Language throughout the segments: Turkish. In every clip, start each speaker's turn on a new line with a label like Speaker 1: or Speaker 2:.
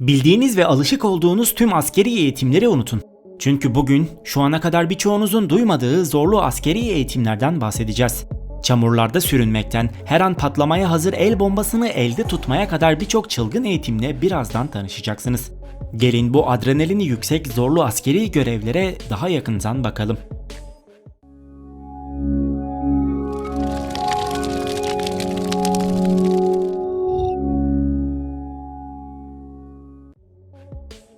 Speaker 1: Bildiğiniz ve alışık olduğunuz tüm askeri eğitimleri unutun. Çünkü bugün şu ana kadar birçoğunuzun duymadığı zorlu askeri eğitimlerden bahsedeceğiz. Çamurlarda sürünmekten, her an patlamaya hazır el bombasını elde tutmaya kadar birçok çılgın eğitimle birazdan tanışacaksınız. Gelin bu adrenalini yüksek zorlu askeri görevlere daha yakından bakalım.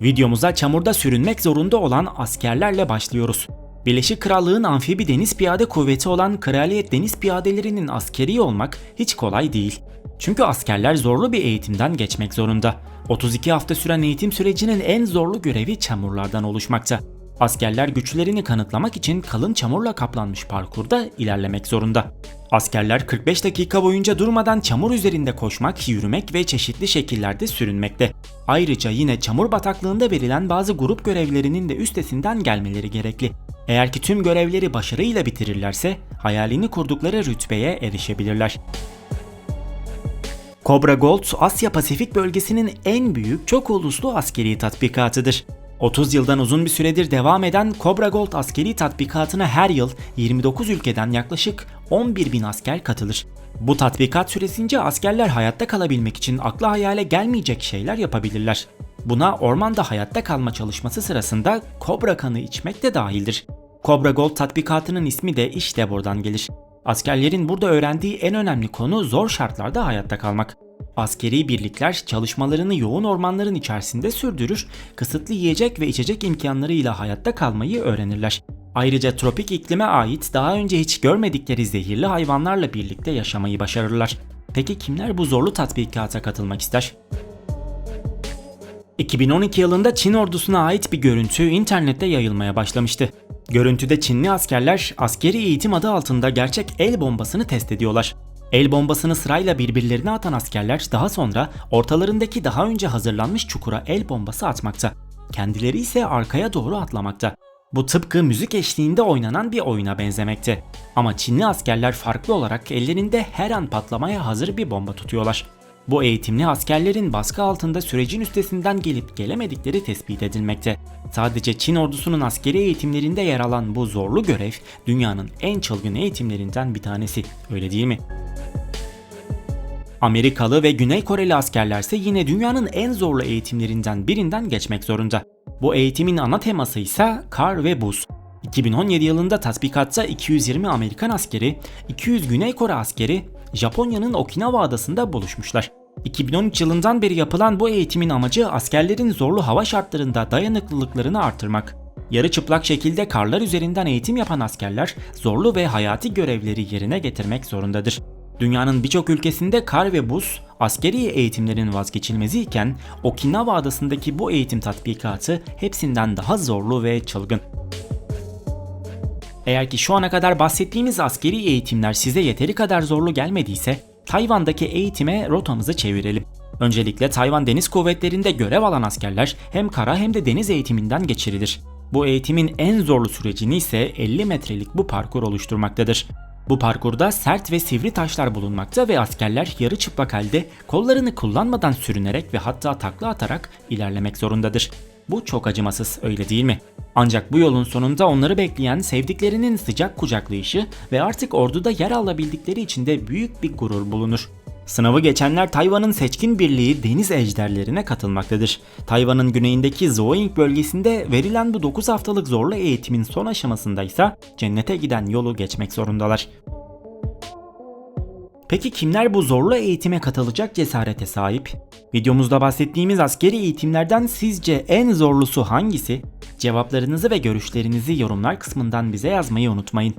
Speaker 1: Videomuza çamurda sürünmek zorunda olan askerlerle başlıyoruz. Birleşik Krallığın amfibi deniz piyade kuvveti olan Kraliyet Deniz Piyadelerinin askeri olmak hiç kolay değil. Çünkü askerler zorlu bir eğitimden geçmek zorunda. 32 hafta süren eğitim sürecinin en zorlu görevi çamurlardan oluşmakta. Askerler güçlerini kanıtlamak için kalın çamurla kaplanmış parkurda ilerlemek zorunda. Askerler 45 dakika boyunca durmadan çamur üzerinde koşmak, yürümek ve çeşitli şekillerde sürünmekte. Ayrıca yine çamur bataklığında verilen bazı grup görevlerinin de üstesinden gelmeleri gerekli. Eğer ki tüm görevleri başarıyla bitirirlerse hayalini kurdukları rütbeye erişebilirler. Cobra Gold, Asya Pasifik bölgesinin en büyük çok uluslu askeri tatbikatıdır. 30 yıldan uzun bir süredir devam eden Cobra Gold askeri tatbikatına her yıl 29 ülkeden yaklaşık 11 bin asker katılır. Bu tatbikat süresince askerler hayatta kalabilmek için akla hayale gelmeyecek şeyler yapabilirler. Buna ormanda hayatta kalma çalışması sırasında kobra kanı içmek de dahildir. Cobra Gold tatbikatının ismi de işte buradan gelir. Askerlerin burada öğrendiği en önemli konu zor şartlarda hayatta kalmak. Askeri birlikler çalışmalarını yoğun ormanların içerisinde sürdürür, kısıtlı yiyecek ve içecek imkanlarıyla hayatta kalmayı öğrenirler. Ayrıca tropik iklime ait daha önce hiç görmedikleri zehirli hayvanlarla birlikte yaşamayı başarırlar. Peki kimler bu zorlu tatbikata katılmak ister? 2012 yılında Çin ordusuna ait bir görüntü internette yayılmaya başlamıştı. Görüntüde Çinli askerler askeri eğitim adı altında gerçek el bombasını test ediyorlar. El bombasını sırayla birbirlerine atan askerler daha sonra ortalarındaki daha önce hazırlanmış çukura el bombası atmakta. Kendileri ise arkaya doğru atlamakta. Bu tıpkı müzik eşliğinde oynanan bir oyuna benzemekte. Ama Çinli askerler farklı olarak ellerinde her an patlamaya hazır bir bomba tutuyorlar. Bu eğitimli askerlerin baskı altında sürecin üstesinden gelip gelemedikleri tespit edilmekte. Sadece Çin ordusunun askeri eğitimlerinde yer alan bu zorlu görev dünyanın en çılgın eğitimlerinden bir tanesi. Öyle değil mi? Amerikalı ve Güney Koreli askerlerse yine dünyanın en zorlu eğitimlerinden birinden geçmek zorunda. Bu eğitimin ana teması ise kar ve buz. 2017 yılında tatbikatta 220 Amerikan askeri, 200 Güney Kore askeri Japonya'nın Okinawa adasında buluşmuşlar. 2013 yılından beri yapılan bu eğitimin amacı askerlerin zorlu hava şartlarında dayanıklılıklarını artırmak. Yarı çıplak şekilde karlar üzerinden eğitim yapan askerler zorlu ve hayati görevleri yerine getirmek zorundadır. Dünyanın birçok ülkesinde kar ve buz askeri eğitimlerin vazgeçilmezi iken Okinawa adasındaki bu eğitim tatbikatı hepsinden daha zorlu ve çılgın. Eğer ki şu ana kadar bahsettiğimiz askeri eğitimler size yeteri kadar zorlu gelmediyse Tayvan'daki eğitime rotamızı çevirelim. Öncelikle Tayvan Deniz Kuvvetleri'nde görev alan askerler hem kara hem de deniz eğitiminden geçirilir. Bu eğitimin en zorlu sürecini ise 50 metrelik bu parkur oluşturmaktadır. Bu parkurda sert ve sivri taşlar bulunmakta ve askerler yarı çıplak halde kollarını kullanmadan sürünerek ve hatta takla atarak ilerlemek zorundadır. Bu çok acımasız öyle değil mi? Ancak bu yolun sonunda onları bekleyen sevdiklerinin sıcak kucaklayışı ve artık orduda yer alabildikleri için de büyük bir gurur bulunur. Sınavı geçenler Tayvan'ın seçkin birliği deniz ejderlerine katılmaktadır. Tayvan'ın güneyindeki Zoing bölgesinde verilen bu 9 haftalık zorlu eğitimin son aşamasında ise cennete giden yolu geçmek zorundalar. Peki kimler bu zorlu eğitime katılacak cesarete sahip? Videomuzda bahsettiğimiz askeri eğitimlerden sizce en zorlusu hangisi? Cevaplarınızı ve görüşlerinizi yorumlar kısmından bize yazmayı unutmayın.